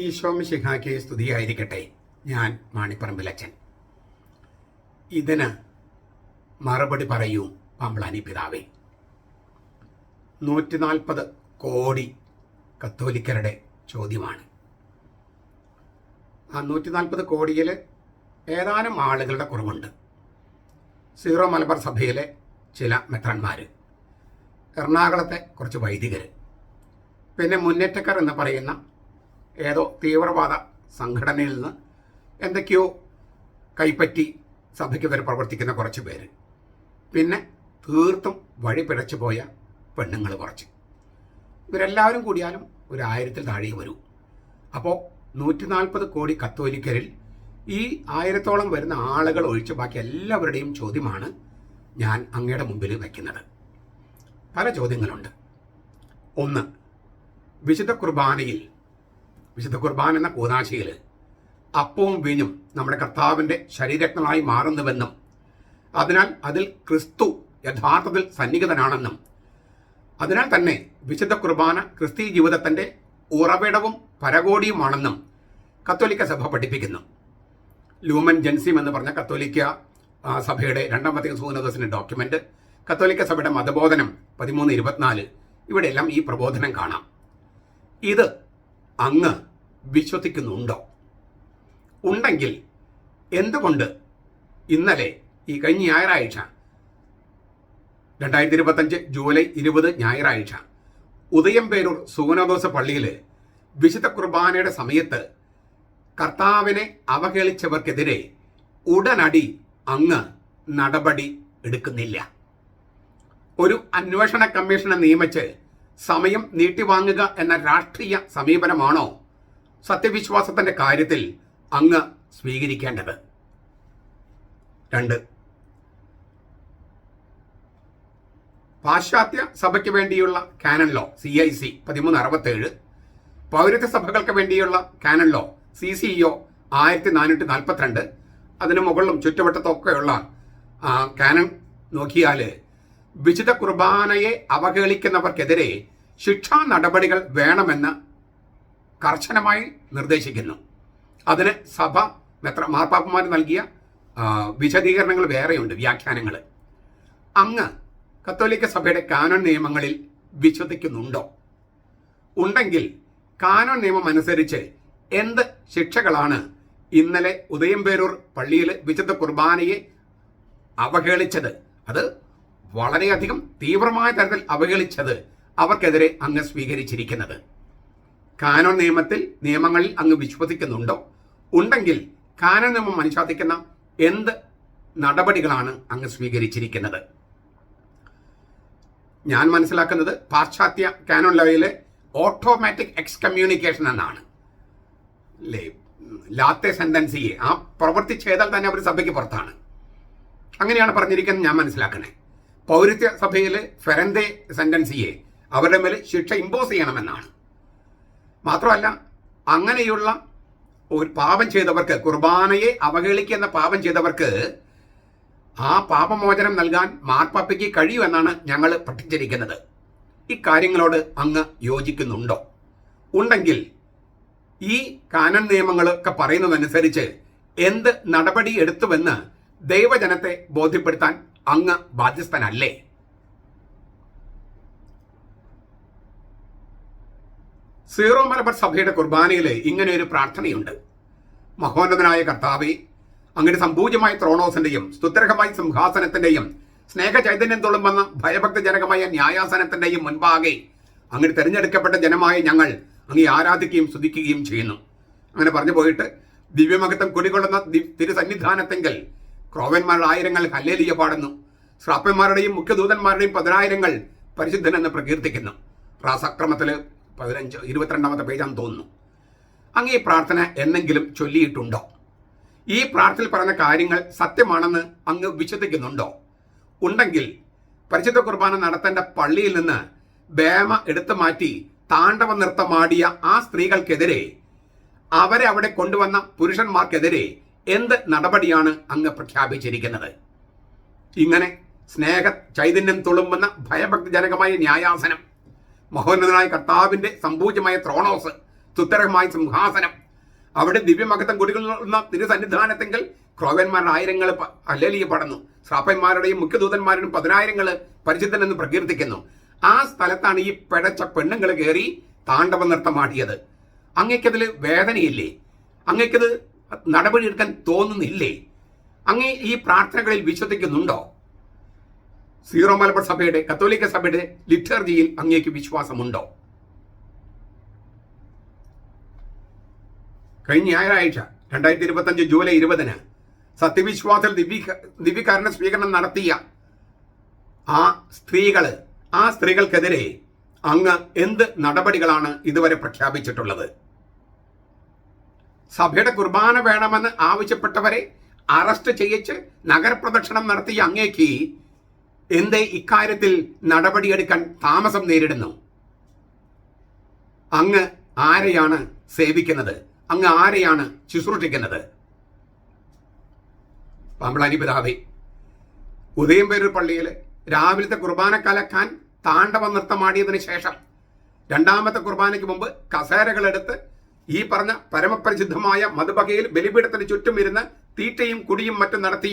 ഈശോമിശിഹായ്ക്ക് സ്തുതിയായിരിക്കട്ടെ. ഞാൻ മാണിപ്പറമ്പിലച്ചൻ ഇതിന് മറുപടി പറയൂ പമ്പളാനി പിതാവേ. നൂറ്റി നാൽപ്പത് കോടി കത്തോലിക്കരുടെ ചോദ്യമാണ്. ആ നൂറ്റി നാൽപ്പത് കോടിയിൽ ഏതാനും ആളുകളുടെ കുറവുണ്ട്. സീറോ മലബാർ സഭയിലെ ചില മെത്രന്മാർ എറണാകുളത്തെ കുറച്ച് വൈദികർ പിന്നെ മുന്നേറ്റക്കാർ എന്ന് പറയുന്ന ഏതോ തീവ്രവാദ സംഘടനയിൽ നിന്ന് എന്തൊക്കെയോ കൈപ്പറ്റി സഭയ്ക്ക് വരെ പ്രവർത്തിക്കുന്ന കുറച്ച് പേര്. പിന്നെ തീർത്തും വഴി പിഴച്ചു പോയ പെണ്ണുങ്ങൾ കുറച്ച്. ഇവരെല്ലാവരും കൂടിയാലും ഒരു ആയിരത്തിൽ താഴെ വരൂ. അപ്പോൾ നൂറ്റി നാൽപ്പത് കോടി കത്തോലിക്കരിൽ ഈ ആയിരത്തോളം വരുന്ന ആളുകൾ ഒഴിച്ച് ബാക്കി എല്ലാവരുടെയും ചോദ്യമാണ് ഞാൻ അങ്ങയുടെ മുമ്പിൽ വയ്ക്കുന്നത് പല ചോദ്യങ്ങളുണ്ട്. ഒന്ന് വിശുദ്ധ കുർബാനയിൽ വിശുദ്ധ കുർബാന എന്ന കൂതാശയിൽ അപ്പവും വീഞ്ഞും നമ്മുടെ കർത്താവിന്റെ ശരീരങ്ങളായി മാറുന്നുവെന്നും അതിനാൽ അതിൽ ക്രിസ്തു യഥാർത്ഥത്തിൽ സന്നിഹിതനാണെന്നും അതിനാൽ തന്നെ വിശുദ്ധ കുർബാന ക്രിസ്തീയ ജീവിതത്തിന്റെ ഉറവിടവും പരകോടിയുമാണെന്നും കത്തോലിക്ക സഭ പഠിപ്പിക്കുന്നു. ലൂമൻ ജെൻസിം എന്ന് പറഞ്ഞ കത്തോലിക്ക സഭയുടെ രണ്ടാമത്തെ സൂനദോസിന്റെ ഡോക്യുമെന്റ് കത്തോലിക്ക സഭയുടെ മതബോധനം പതിമൂന്ന് ഇരുപത്തിനാല്. ഇവിടെയെല്ലാം ഈ പ്രബോധനം കാണാം. ഇത് അങ്ങ് വിശ്വസിക്കുന്നുണ്ടോ? ഉണ്ടെങ്കിൽ എന്തുകൊണ്ട് ഇന്നലെ ഈ കഴിഞ്ഞ ഞായറാഴ്ച രണ്ടായിരത്തി ഇരുപത്തഞ്ച് ജൂലൈ ഇരുപത് ഞായറാഴ്ച ഉദയംപേരൂർ സൂനദോസ പള്ളിയിൽ വിശുദ്ധ കുർബാനയുടെ സമയത്ത് കർത്താവിനെ അവഹേളിച്ചവർക്കെതിരെ ഉടനടി അങ്ങ് നടപടി എടുക്കുന്നില്ല. ഒരു അന്വേഷണ കമ്മീഷനെ നിയമിച്ച് സമയം നീട്ടിവാങ്ങുക എന്ന രാഷ്ട്രീയ സമീപനമാണോ സത്യവിശ്വാസത്തിന്റെ കാര്യത്തിൽ അങ്ങ് സ്വീകരിക്കേണ്ടത്? രണ്ട്. പാശ്ചാത്യ സഭയ്ക്ക് വേണ്ടിയുള്ള canon law C I C പതിമൂന്ന് അറുപത്തേഴ്. പൗരത്വ സഭകൾക്ക് വേണ്ടിയുള്ള canon law C C E ആയിരത്തി നാനൂറ്റി നാൽപ്പത്തിരണ്ട്. അതിന് മുകളിലും ചുറ്റുവട്ടത്തൊക്കെയുള്ള കാനൺ നോക്കിയാൽ വിശുദ്ധ കുർബാനയെ അവഹേളിക്കുന്നവർക്കെതിരെ ശിക്ഷാ നടപടികൾ വേണമെന്ന് കർശനമായി നിർദ്ദേശിക്കുന്നു. അതിന് സഭ മെത്ര മാർപ്പാപ്പന്മാർ നൽകിയ വിശദീകരണങ്ങൾ വേറെയുണ്ട് വ്യാഖ്യാനങ്ങൾ അങ്ങ് കത്തോലിക്ക സഭയുടെ കാനോൺ നിയമങ്ങളിൽ വിശ്വസിക്കുന്നുണ്ടോ? ഉണ്ടെങ്കിൽ കാനോൻ നിയമം അനുസരിച്ച് എന്ത് ശിക്ഷകളാണ് ഇന്നലെ ഉദയംപേരൂർ പള്ളിയിൽ വിശുദ്ധ കുർബാനയെ അവഹേളിച്ചത്? അത് വളരെയധികം തീവ്രമായ തരത്തിൽ അവഹേളിച്ചത് അവർക്കെതിരെ അങ്ങ് സ്വീകരിച്ചിരിക്കുന്നത്. കാനോൻ നിയമത്തിൽ നിയമങ്ങളിൽ അങ്ങ് വിശ്വസിക്കുന്നുണ്ടോ? ഉണ്ടെങ്കിൽ കാനോൻ നിയമം അനുശാസിക്കുന്ന എന്ത് നടപടികളാണ് അങ്ങ് സ്വീകരിച്ചിരിക്കുന്നത്? ഞാൻ മനസ്സിലാക്കുന്നത് പാശ്ചാത്യ കാനോൺ ലോയിലെ ഓട്ടോമാറ്റിക് എക്സ്കമ്മ്യൂണിക്കേഷൻ എന്നാണ്. അല്ലേ ലാത്തെ സെന്റൻസിയെ ആ പ്രവൃത്തി ചെയ്താൽ തന്നെ അവർ സഭയ്ക്ക് പുറത്താണ്. അങ്ങനെയാണ് പറഞ്ഞിരിക്കുന്നത് ഞാൻ മനസ്സിലാക്കണേ. പൗരത്യ സഭയിലെ ഫെറന്തെ സെന്റൻസിയെ അവരുടെ മേൽ ശിക്ഷ ഇമ്പോസ് ചെയ്യണമെന്നാണ്. മാത്രമല്ല അങ്ങനെയുള്ള ഒരു പാപം ചെയ്തവർക്ക് കുർബാനയെ അവഹേളിക്കുന്ന പാപം ചെയ്തവർക്ക് ആ പാപമോചനം നൽകാൻ മാർപ്പാപ്പയ്ക്ക് കഴിയുമെന്നാണ് ഞങ്ങൾ പഠിച്ചിരിക്കുന്നത് ഇക്കാര്യങ്ങളോട് അങ്ങ് യോജിക്കുന്നുണ്ടോ? ഉണ്ടെങ്കിൽ ഈ കാനൻ നിയമങ്ങളൊക്കെ പറയുന്നതനുസരിച്ച് എന്ത് നടപടി എടുത്തുവെന്ന് ദൈവജനത്തെ ബോധ്യപ്പെടുത്താൻ അങ്ങ് ബാധ്യസ്ഥനല്ലേ? സീറോ മലബാർ സഭയുടെ കുർബാനയിൽ ഇങ്ങനെ ഒരു പ്രാർത്ഥനയുണ്ട്. മഹോന്നതനായ കർത്താവെ അങ്ങയുടെ സമ്പൂജ്യമായ ത്രോണോസിന്റെയും സ്തുത്യർഹമായ സിംഹാസനത്തിന്റെയും സ്നേഹ ചൈതന്യം തുളുമ്പുന്ന ഭയഭക്തജനകമായ ന്യായാസനത്തിന്റെയും മുൻപാകെ അങ്ങനെ തിരഞ്ഞെടുക്കപ്പെട്ട ജനമായ ഞങ്ങൾ അങ്ങേ ആരാധിക്കുകയും സ്തുതിക്കുകയും ചെയ്യുന്നു. അങ്ങനെ പറഞ്ഞു പോയിട്ട് ദിവ്യമഹത്വം കുടികൊള്ളുന്ന തിരുസന്നിധാനത്തെങ്കിൽ ക്രോവന്മാരുടെ ആയിരങ്ങൾ ഹല്ലേലിയ പാടുന്നു. ശ്രാപ്പന്മാരുടെയും മുഖ്യദൂതന്മാരുടെയും പതിനായിരങ്ങൾ പരിശുദ്ധൻ എന്ന് പ്രകീർത്തിക്കുന്നു. പ്രാസക്രമത്തിൽ പതിനഞ്ച് ഇരുപത്തിരണ്ടാമത്തെ പേജാന്ന് തോന്നുന്നു. അങ്ങ് ഈ പ്രാർത്ഥന എന്നെങ്കിലും ചൊല്ലിയിട്ടുണ്ടോ? ഈ പ്രാർത്ഥനയിൽ പറഞ്ഞ കാര്യങ്ങൾ സത്യമാണെന്ന് അങ്ങ് വിശ്വസിക്കുന്നുണ്ടോ? ഉണ്ടെങ്കിൽ പരിശുദ്ധ കുർബാന നടത്തേണ്ട പള്ളിയിൽ നിന്ന് ബേമ എടുത്തു മാറ്റി താണ്ഡവ നൃത്തമാടിയ ആ സ്ത്രീകൾക്കെതിരെ അവരെ അവിടെ കൊണ്ടുവന്ന പുരുഷന്മാർക്കെതിരെ എന്ത് നടപടിയാണ് അങ്ങ് പ്രഖ്യാപിച്ചിരിക്കുന്നത്? ഇങ്ങനെ സ്നേഹ ചൈതന്യം തുളുമ്പുന്ന ഭയഭക്തിജനകമായ ന്യായാസനം. മഹോന്നതനായ കർത്താവിന്റെ സമ്പൂജ്യമായ ത്രോണോസ് സ്തുത്തരമായ സിംഹാസനം. അവിടെ ദിവ്യമകത്തം കുടികൊള്ളുന്ന തിരുസന്നിധാനത്തെങ്കിൽ ക്രോവന്മാരുടെ ആയിരങ്ങൾ അല്ലലിയ പടന്നു. ശ്രാപ്പന്മാരുടെയും മുഖ്യദൂതന്മാരുടെയും പതിനായിരങ്ങൾ പരിചിതനെന്ന് പ്രകീർത്തിക്കുന്നു. ആ സ്ഥലത്താണ് ഈ പിഴച്ച പെണ്ണുങ്ങൾ കയറി താണ്ഡവ നൃത്തമാടിയത് അങ്ങയ്ക്കതിൽ വേദനയില്ലേ? അങ്ങയ്ക്കത് നടപടിയെടുക്കാൻ തോന്നുന്നില്ലേ? അങ്ങേ ഈ പ്രാർത്ഥനകളിൽ വിശ്വസിക്കുന്നുണ്ടോ? സീറോ മലബാർ സഭയുടെ കത്തോലിക്ക സഭയുടെ ലിറ്റർജിയിൽ അങ്ങേക്ക് വിശ്വാസമുണ്ടോ? കഴിഞ്ഞ ഞായറാഴ്ച രണ്ടായിരത്തി ഇരുപത്തഞ്ച് ജൂലൈ ഇരുപതിന് സത്യവിശ്വാസത്തിൽ ദിവ്യ ദിവ്യകാരണ സ്വീകരണം നടത്തിയ ആ സ്ത്രീകൾ ആ സ്ത്രീകൾക്കെതിരെ അങ്ങ് എന്ത് നടപടികളാണ് ഇതുവരെ പ്രഖ്യാപിച്ചിട്ടുള്ളത്? സഭയുടെ കുർബാന വേണമെന്ന് ആവശ്യപ്പെട്ടവരെ അറസ്റ്റ് ചെയ്യിച്ച് നഗരപ്രദക്ഷിണം നടത്തിയ അങ്ങേക്ക് എന്തേ ഇക്കാര്യത്തിൽ നടപടിയെടുക്കാൻ താമസം നേരിടുന്നു? അങ്ങ് ആരെയാണ് സേവിക്കുന്നത്? അങ്ങ് ആരെയാണ് ശുശ്രൂഷിക്കുന്നത്? പാമ്പളാനി പിതാവേ ഉദയംപേരൂർ പള്ളിയിൽ രാവിലത്തെ കുർബാന കലക്കാൻ താണ്ഡവ നൃത്തമാടിയതിനു ശേഷം രണ്ടാമത്തെ കുർബാനയ്ക്ക് മുമ്പ് കസേരകളെടുത്ത് ഈ പറഞ്ഞ പരമപരിശുദ്ധമായ മധുബകയിൽ ബലിപീഠത്തിന് ചുറ്റും ഇരുന്ന് തീറ്റയും കുടിയും മറ്റും നടത്തി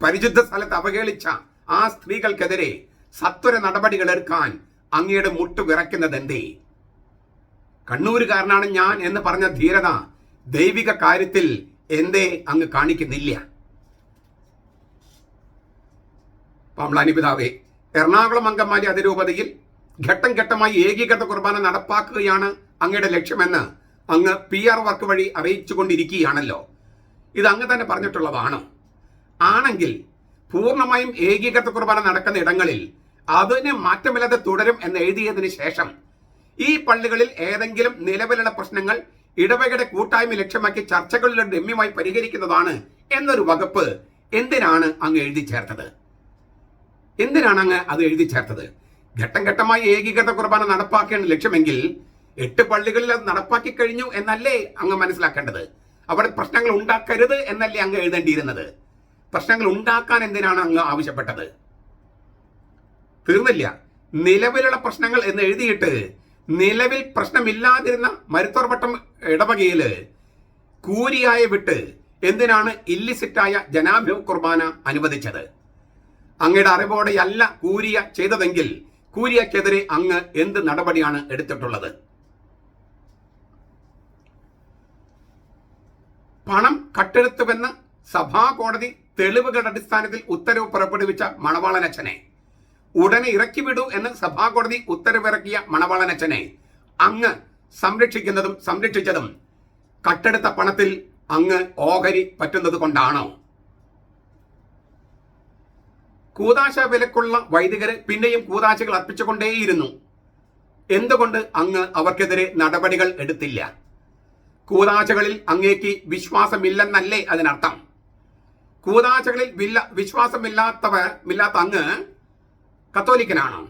പരിശുദ്ധ സ്ഥലത്ത് അവഹേളിച്ച ആ സ്ത്രീകൾക്കെതിരെ സത്വര നടപടികൾ എടുക്കാൻ അങ്ങയുടെ മുട്ടു വിറയ്ക്കുന്നത് എന്തേ? കണ്ണൂരുകാരനാണ് ഞാൻ എന്ന് പറഞ്ഞ ധീരത ദൈവിക കാര്യത്തിൽ എന്തേ അങ്ങ് കാണിക്കുന്നില്ല. പാമ്പളാനിപിതാവേ എറണാകുളം അങ്കമാലി അതിരൂപതയിൽ ഘട്ടം ഘട്ടമായി ഏകീകൃത കുർബാന നടപ്പാക്കുകയാണ് അങ്ങയുടെ ലക്ഷ്യമെന്ന് അങ്ങ് പി ആർ വർക്ക് വഴി അറിയിച്ചുകൊണ്ടിരിക്കുകയാണല്ലോ. ഇത് അങ്ങ് തന്നെ പറഞ്ഞിട്ടുള്ളതാണ്. ആണെങ്കിൽ പൂർണമായും ഏകീകൃത കുർബാന നടക്കുന്ന ഇടങ്ങളിൽ അതിന് മാറ്റമില്ലാതെ തുടരും എന്ന് എഴുതിയതിനു ശേഷം ഈ പള്ളികളിൽ ഏതെങ്കിലും നിലവിലുള്ള പ്രശ്നങ്ങൾ ഇടവകയുടെ കൂട്ടായ്മ ലക്ഷ്യമാക്കി ചർച്ചകളിലൂടെ രമ്യമായി പരിഹരിക്കുന്നതാണ് എന്നൊരു വകുപ്പ് എന്തിനാണ് അങ്ങ് എഴുതി ചേർത്തത്? എന്തിനാണ് അങ്ങ് അത് എഴുതി ചേർത്തത്? ഘട്ടം ഘട്ടമായി ഏകീകൃത കുർബാന നടപ്പാക്കേണ്ട ലക്ഷ്യമെങ്കിൽ എട്ട് പള്ളികളിൽ അത് നടപ്പാക്കി കഴിഞ്ഞു എന്നല്ലേ അങ്ങ് മനസ്സിലാക്കേണ്ടത്? അവിടെ പ്രശ്നങ്ങൾ ഉണ്ടാക്കരുത് എന്നല്ലേ അങ്ങ് എഴുതേണ്ടിയിരുന്നത്? പ്രശ്നങ്ങൾ ഉണ്ടാക്കാൻ എന്തിനാണ് അങ്ങ് ആവശ്യപ്പെട്ടത്? തീർന്നില്ല. നിലവിലുള്ള പ്രശ്നങ്ങൾ എന്ന് എഴുതിയിട്ട് നിലവിൽ പ്രശ്നമില്ലാതിരുന്ന മരുത്തോർവട്ടം ഇടവകയിൽ കൂരിയായ വിട്ട് എന്തിനാണ് ഇല്ലിസിറ്റായ ജനാഭ്യ കുർബാന അനുവദിച്ചത്? അങ്ങയുടെ അറിവോടെയല്ല കൂരിയ ചെയ്തതെങ്കിൽ കൂരിയക്കെതിരെ അങ്ങ് എന്ത് നടപടിയാണ് എടുത്തിട്ടുള്ളത്? പണം കട്ടെടുത്തുവെന്ന് സഭാ കോടതി തെളിവുകളുടെ അടിസ്ഥാനത്തിൽ ഉത്തരവ് പുറപ്പെടുവിച്ച മണവാളനച്ഛനെ. ഉടനെ ഇറക്കിവിടൂ എന്ന് സഭാകോടതി ഉത്തരവിറക്കിയ മണവാളനച്ഛനെ. അങ്ങ് സംരക്ഷിക്കുന്നതും സംരക്ഷിച്ചതും കട്ടെടുത്ത പണത്തിൽ അങ്ങ് ഓഹരി പറ്റുന്നത് കൊണ്ടാണോ? കൂതാശ വിലക്കുള്ള വൈദികരെ പിന്നെയും കൂതാശകൾ അർപ്പിച്ചുകൊണ്ടേയിരുന്നു. എന്തുകൊണ്ട് അങ്ങ് അവർക്കെതിരെ നടപടികൾ എടുത്തില്ല? കൂതാശകളിൽ അങ്ങേക്ക് വിശ്വാസമില്ലെന്നല്ലേ അതിനർത്ഥം? കൂതാശകളിൽ വില്ല വിശ്വാസമില്ലാത്തവ ഇല്ലാത്ത അങ്ങ് കത്തോലിക്കനാണോ.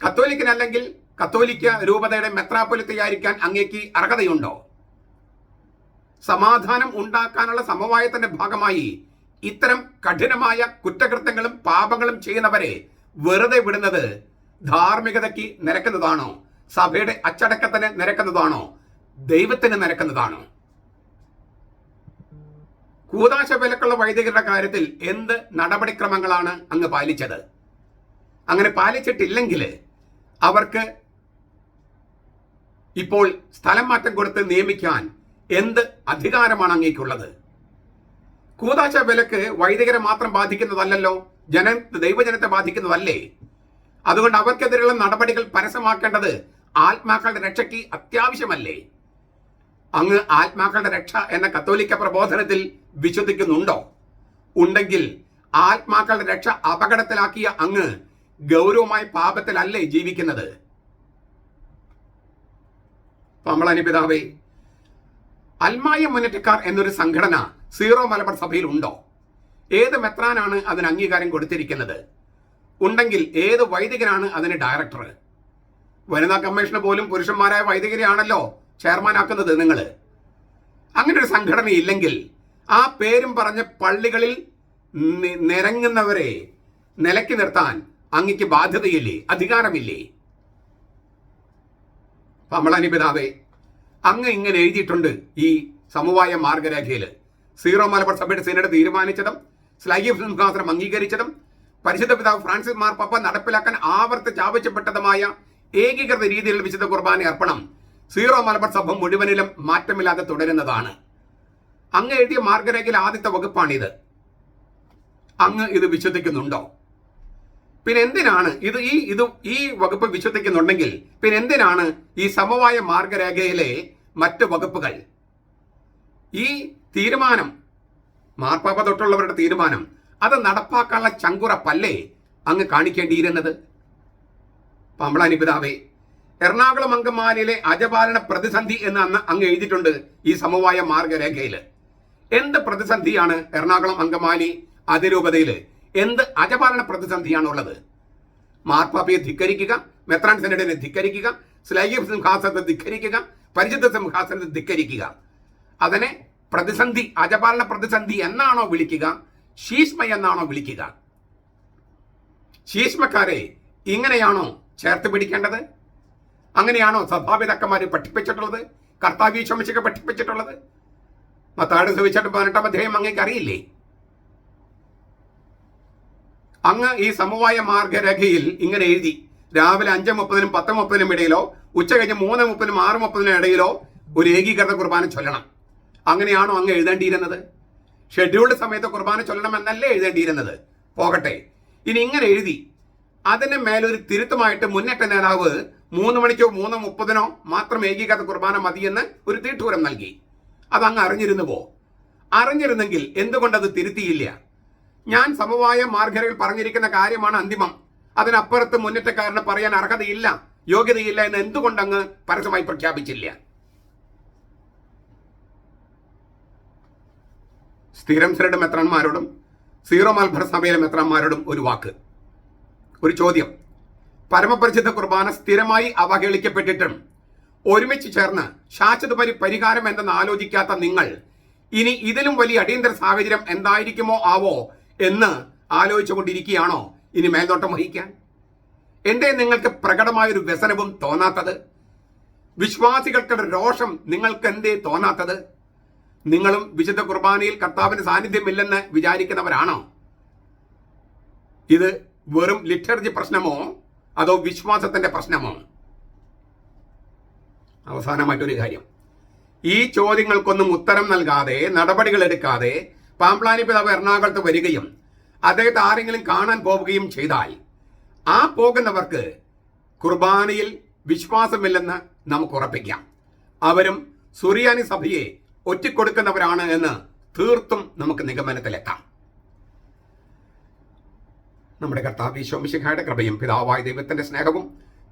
കത്തോലിക്കനല്ലെങ്കിൽ കത്തോലിക്ക രൂപതയുടെ മെത്രാപ്പൊലിത്തയായിരിക്കാൻ അങ്ങേക്ക് അർഹതയുണ്ടോ? സമാധാനം ഉണ്ടാക്കാനുള്ള സമവായത്തിന്റെ ഭാഗമായി ഇത്തരം കഠിനമായ കുറ്റകൃത്യങ്ങളും പാപങ്ങളും ചെയ്യുന്നവരെ വെറുതെ വിടുന്നത് ധാർമ്മികതയ്ക്ക് നിരക്കുന്നതാണോ? സഭയുടെ അച്ചടക്കത്തിന് നിരക്കുന്നതാണോ? ദൈവത്തിന് നിരക്കുന്നതാണോ? കൂതാശ വിലക്കുള്ള വൈദികരുടെ കാര്യത്തിൽ എന്ത് നടപടിക്രമങ്ങളാണ് അങ്ങ് പാലിച്ചത്? അങ്ങനെ പാലിച്ചിട്ടില്ലെങ്കിൽ അവർക്ക് ഇപ്പോൾ സ്ഥലം മാറ്റം കൊടുത്ത് നിയമിക്കാൻ എന്ത് അധികാരമാണ് അങ്ങേക്കുള്ളത്? കൂതാശ വിലക്ക് വൈദികരെ മാത്രം ബാധിക്കുന്നതല്ലല്ലോ? ജന ദൈവജനത്തെ ബാധിക്കുന്നതല്ലേ? അതുകൊണ്ട് അവർക്കെതിരെയുള്ള നടപടികൾ പരസ്യമാക്കേണ്ടത് ആത്മാക്കളുടെ രക്ഷയ്ക്ക് അത്യാവശ്യമല്ലേ? അങ്ങ് ആത്മാക്കളുടെ രക്ഷ എന്ന കത്തോലിക്ക പ്രബോധനത്തിൽ വിശ്വസിക്കുന്നുണ്ടോ? ഉണ്ടെങ്കിൽ ആത്മാക്കളുടെ രക്ഷ അപകടത്തിലാക്കിയ അങ്ങ് ഗൗരവമായ പാപത്തിലല്ലേ ജീവിക്കുന്നത്? പമ്പളനി പിതാവേ അൽമായ മുന്നേറ്റക്കാർ എന്നൊരു സംഘടന സീറോ മലബാർ സഭയിൽ ഉണ്ടോ ഏത് മെത്രാനാണ് അതിന് അംഗീകാരം കൊടുത്തിരിക്കുന്നത്? ഉണ്ടെങ്കിൽ ഏത് വൈദികനാണ് അതിന് ഡയറക്ടർ വനിതാ കമ്മീഷന് പോലും പുരുഷന്മാരായ വൈദികരെയാണല്ലോ ചെയർമാനാക്കുന്നത് നിങ്ങൾ അങ്ങനെ ഒരു സംഘടന ഇല്ലെങ്കിൽ ആ പേരും പറഞ്ഞ പള്ളികളിൽ നിരങ്ങുന്നവരെ നിലക്കി നിർത്താൻ അങ്ങക്ക് ബാധ്യതയില്ലേ? അധികാരമില്ലേ? പമളനി പിതാവേ അങ്ങ് ഇങ്ങനെ എഴുതിയിട്ടുണ്ട് ഈ സമവായ മാർഗരേഖയിൽ സീറോ മലബാർ സഭയുടെ സേനയുടെ തീരുമാനിച്ചതും സ്ലൈഗി സിംഹാസനം അംഗീകരിച്ചതും പരിശുദ്ധ പിതാവ് ഫ്രാൻസിസ് മാർപ്പാപ്പ നടപ്പിലാക്കാൻ ആവർത്തിച്ച് ആവശ്യപ്പെട്ടതുമായ ഏകീകൃത രീതിയിലുള്ള വിശുദ്ധ കുർബാന അർപ്പണം സീറോ മലബാർ സഭ മുഴുവനിലും മാറ്റമില്ലാതെ തുടരുന്നതാണ്. അങ്ങ് എഴുതിയ മാർഗരേഖയിൽ ആദ്യത്തെ വകുപ്പാണിത്. അങ്ങ് ഇത് വിശ്വസിക്കുന്നുണ്ടോ? പിന്നെ എന്തിനാണ് ഇത് ഈ ഇത് ഈ വകുപ്പ് വിശ്വസിക്കുന്നുണ്ടെങ്കിൽ പിന്നെ എന്തിനാണ് ഈ സമവായ മാർഗരേഖയിലെ മറ്റ് വകുപ്പുകൾ? ഈ തീരുമാനം മാർപ്പാപ്പ തൊട്ടുള്ളവരുടെ തീരുമാനം അത് നടപ്പാക്കാനുള്ള ചങ്കുറപ്പല്ലേ അങ്ങ് കാണിക്കേണ്ടിയിരുന്നത്? പമ്പളാനി പിതാവേ എറണാകുളം അങ്കമാലിയിലെ അജപാലന പ്രതിസന്ധി എന്ന് അന്ന് അങ്ങ് എഴുതിയിട്ടുണ്ട് ഈ സമവായ മാർഗരേഖയിൽ. എന്ത് പ്രതിസന്ധിയാണ് എറണാകുളം അങ്കമാലി അതിരൂപതയിൽ എന്ത് അജപാലന പ്രതിസന്ധിയാണുള്ളത്? മാർപ്പാപ്പയെ ധിക്കരിക്കുക മെത്രാൻ സെനഡിനെ ധിക്കരിക്കുക സ്ലൈഗിഫ് സിംഹാസനത്തെ ധിക്കരിക്കുക പരിശുദ്ധ സിംഹാസനത്തെ ധിക്കരിക്കുക. അതിനെ പ്രതിസന്ധി അജപാലന പ്രതിസന്ധി എന്നാണോ വിളിക്കുക? ശീഷ്മ എന്നാണോ വിളിക്കുക? ശീഷ്മക്കാരെ ഇങ്ങനെയാണോ ചേർത്ത് പിടിക്കേണ്ടത്? അങ്ങനെയാണോ സഭാപിതാക്കന്മാരെ പഠിപ്പിച്ചിട്ടുള്ളത്? കർത്താവീ ചുമച്ചൊക്കെ പഠിപ്പിച്ചിട്ടുള്ളത്? മത്താട് സുവിശേഷം പതിനെട്ടാം അധ്യായം അങ്ങേക്ക് അറിയില്ലേ? അങ്ങ് ഈ സമവായ മാർഗരേഖയിൽ ഇങ്ങനെ എഴുതി രാവിലെ അഞ്ച് മുപ്പതിനും പത്ത് മുപ്പതിനും ഇടയിലോ ഉച്ച കഴിഞ്ഞ് മൂന്ന് മുപ്പതിനും ആറ് മുപ്പതിനും ഇടയിലോ ഒരു ഏകീകൃത കുർബാന ചൊല്ലണം. അങ്ങനെയാണോ അങ്ങ് എഴുതേണ്ടിയിരുന്നത്? ഷെഡ്യൂൾഡ് സമയത്ത് കുർബാന ചൊല്ലണം എന്നല്ലേ എഴുതേണ്ടിയിരുന്നത്? പോകട്ടെ. ഇനി ഇങ്ങനെ എഴുതി അതിന് മേലൊരു തിരുത്തമായിട്ട് മുന്നേറ്റ നേതാവ് മൂന്ന് മണിക്കോ മൂന്ന് മുപ്പതിനോ മാത്രം ഏകീകൃത കുർബാന മതിയെന്ന് ഒരു തീട്ടൂരം നൽകി. അത് അങ്ങ് അറിഞ്ഞിരുന്നുവോ അറിഞ്ഞിരുന്നെങ്കിൽ എന്തുകൊണ്ടത് തിരുത്തിയില്ല? ഞാൻ സമവായ മാർഗരയിൽ പറഞ്ഞിരിക്കുന്ന കാര്യമാണ് അന്തിമം. അതിനപ്പുറത്ത് മുന്നേറ്റക്കാരന് പറയാൻ അർഹതയില്ല യോഗ്യതയില്ല എന്ന് എന്തുകൊണ്ട് അങ്ങ് പരസ്യമായി പ്രഖ്യാപിച്ചില്ല? സ്ഥിരം സിനഡ് മെത്രാന്മാരോടും സീറോ മൽഭർ സഭയിലെ മെത്രാന്മാരോടും ഒരു വാക്ക്. ഒരു ചോദ്യം. പരമപരിചിത കുർബാന സ്ഥിരമായി അവഹേളിക്കപ്പെട്ടിട്ടും ഒരുമിച്ച് ചേർന്ന് ശാശ്വത പരി പരിഹാരം എന്തെന്ന് ആലോചിക്കാത്ത നിങ്ങൾ ഇനി ഇതിലും വലിയ അടിയന്തര സാഹചര്യം എന്തായിരിക്കുമോ ആവോ എന്ന് ആലോചിച്ചുകൊണ്ടിരിക്കുകയാണോ ഇനി മേൽനോട്ടം വഹിക്കാൻ? എന്തേ നിങ്ങൾക്ക് പ്രകടമായ ഒരു വ്യസനവും തോന്നാത്തത്? വിശ്വാസികൾക്കുടെ രോഷം നിങ്ങൾക്ക് എന്തേ തോന്നാത്തത്? നിങ്ങളും വിശുദ്ധ കുർബാനയിൽ കർത്താവിന്റെ സാന്നിധ്യമില്ലെന്ന് വിചാരിക്കുന്നവരാണോ? ഇത് വെറും ലിറ്റർജി പ്രശ്നമോ അതോ വിശ്വാസത്തിന്റെ പ്രശ്നമോ? അവസാനമായിട്ടൊരു കാര്യം. ഈ ചോദ്യങ്ങൾക്കൊന്നും ഉത്തരം നൽകാതെ നടപടികൾ എടുക്കാതെ പാമ്പ്ലാനി പിതാവ് എറണാകുളത്ത് വരികയും അദ്ദേഹത്തെ ആരെങ്കിലും കാണാൻ പോവുകയും ചെയ്താൽ ആ പോകുന്നവർക്ക് കുർബാനയിൽ വിശ്വാസമില്ലെന്ന് നമുക്ക് ഉറപ്പിക്കാം. അവരും സുറിയാനി സഭയെ ഒറ്റിക്കൊടുക്കുന്നവരാണ് എന്ന് തീർത്തും നമുക്ക് നിഗമനത്തിലെത്താം. നമ്മുടെ കർത്താവ് ഈശോമിശിഖായുടെ കൃപയും പിതാവായ ദൈവത്തിന്റെ സ്നേഹവും